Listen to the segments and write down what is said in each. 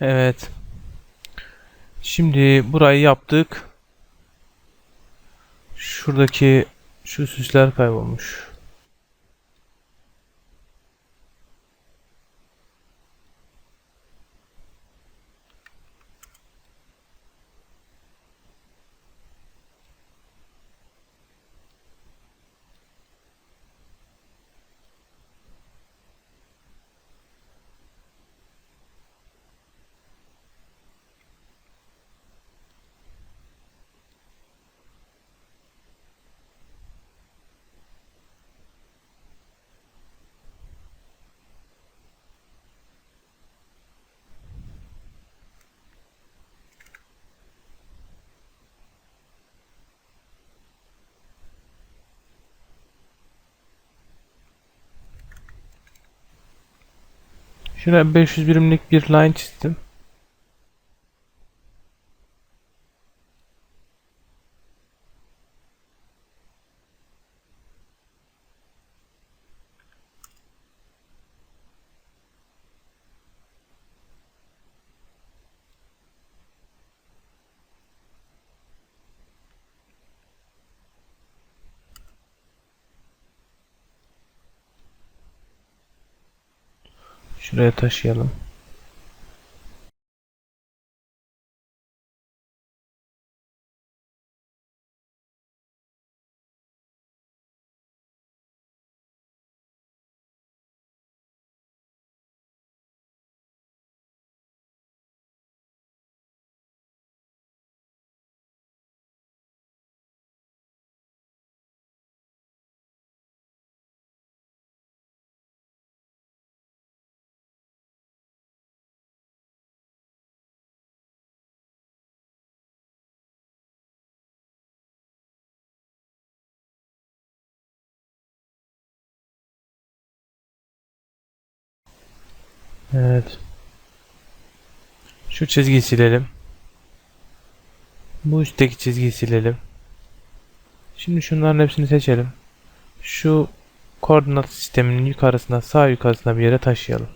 Evet. Şimdi burayı yaptık. Şuradaki şu süsler kaybolmuş. Şuraya 500 birimlik bir line çizdim. Şuraya taşıyalım. Evet. Şu çizgiyi silelim. Bu üstteki çizgiyi silelim. Şimdi şunların hepsini seçelim. Şu koordinat sisteminin yukarısına sağ yukarısına bir yere taşıyalım.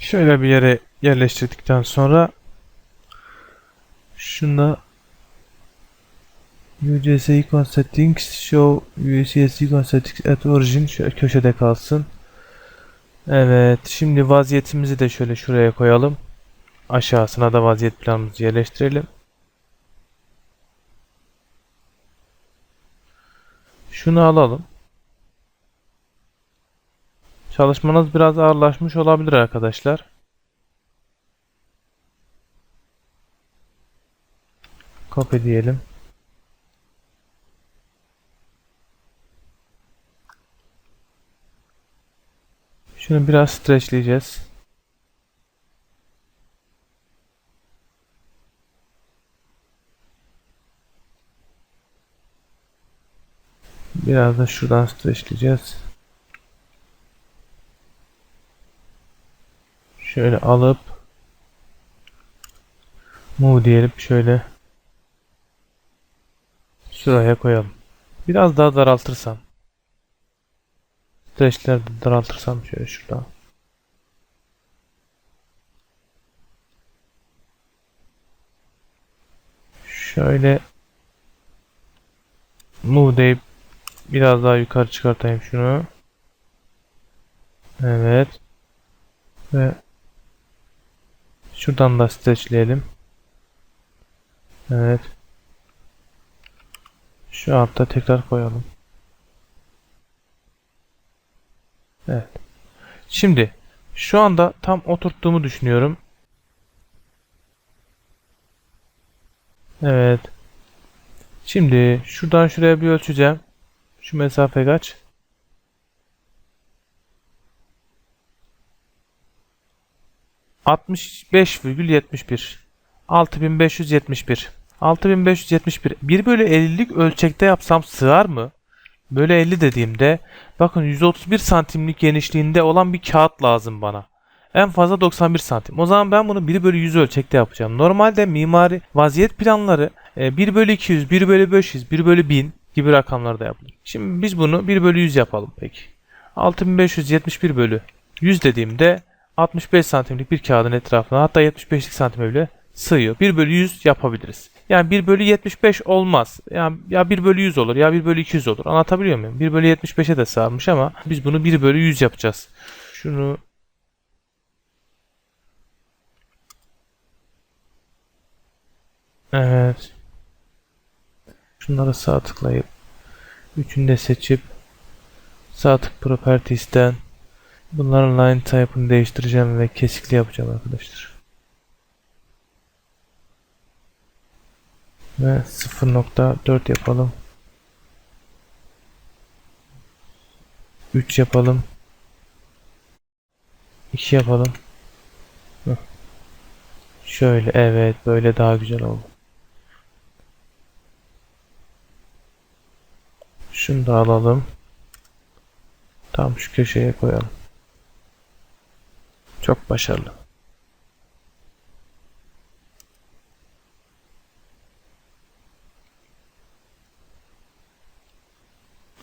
Şöyle bir yere yerleştirdikten sonra şunda UCS icon settings show UCS icon settings at origin köşede kalsın. Evet şimdi vaziyetimizi de şöyle şuraya koyalım. Aşağısına da vaziyet planımızı yerleştirelim. Şunu alalım. Çalışmanız biraz ağırlaşmış olabilir arkadaşlar. Copy diyelim. Şunu biraz streçleyeceğiz. Biraz da şuradan streçleyeceğiz. Şöyle alıp move diyelim şöyle şuraya koyalım. Biraz daha daraltırsam. Streçleri de daraltırsam şöyle şuradan. Şöyle move deyip biraz daha yukarı çıkartayım şunu. Evet. Ve şuradan da streçleyelim. Evet. Şu altta tekrar koyalım. Evet. Şimdi şu anda tam oturttuğumu düşünüyorum. Evet. Şimdi şuradan şuraya bir ölçeceğim. Şu mesafe kaç? ...65,71... ...6571... ...6571... ...1 bölü 50'lik ölçekte yapsam sığar mı? Böyle 50 dediğimde... ...bakın 131 santimlik genişliğinde olan bir kağıt lazım bana. En fazla 91 santim. O zaman ben bunu 1 bölü 100 ölçekte yapacağım. Normalde mimari vaziyet planları e, 1 bölü 200, 1 bölü 500, 1 bölü 1000 gibi rakamlar da yapılır. Şimdi biz bunu 1 bölü 100 yapalım peki. 6571 bölü 100 dediğimde 65 santimlik bir kağıdın etrafına hatta 75'lik santime bile sığıyor. 1 bölü 100 yapabiliriz. Yani 1 bölü 75 olmaz. Yani ya 1 bölü 100 olur ya 1 bölü 200 olur. Anlatabiliyor muyum? 1 bölü 75'e de sığarmış ama biz bunu 1 bölü 100 yapacağız. Şunu Evet. Şunları sağ tıklayıp üçünü de seçip sağ tık properties'ten bunların line type'ını değiştireceğim ve kesikli yapacağım arkadaşlar. Ve 0.4 yapalım. 3 yapalım. 2 yapalım. Şöyle evet böyle daha güzel oldu. Şunu da alalım. Tam şu köşeye koyalım. Çok başarılı.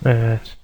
Evet.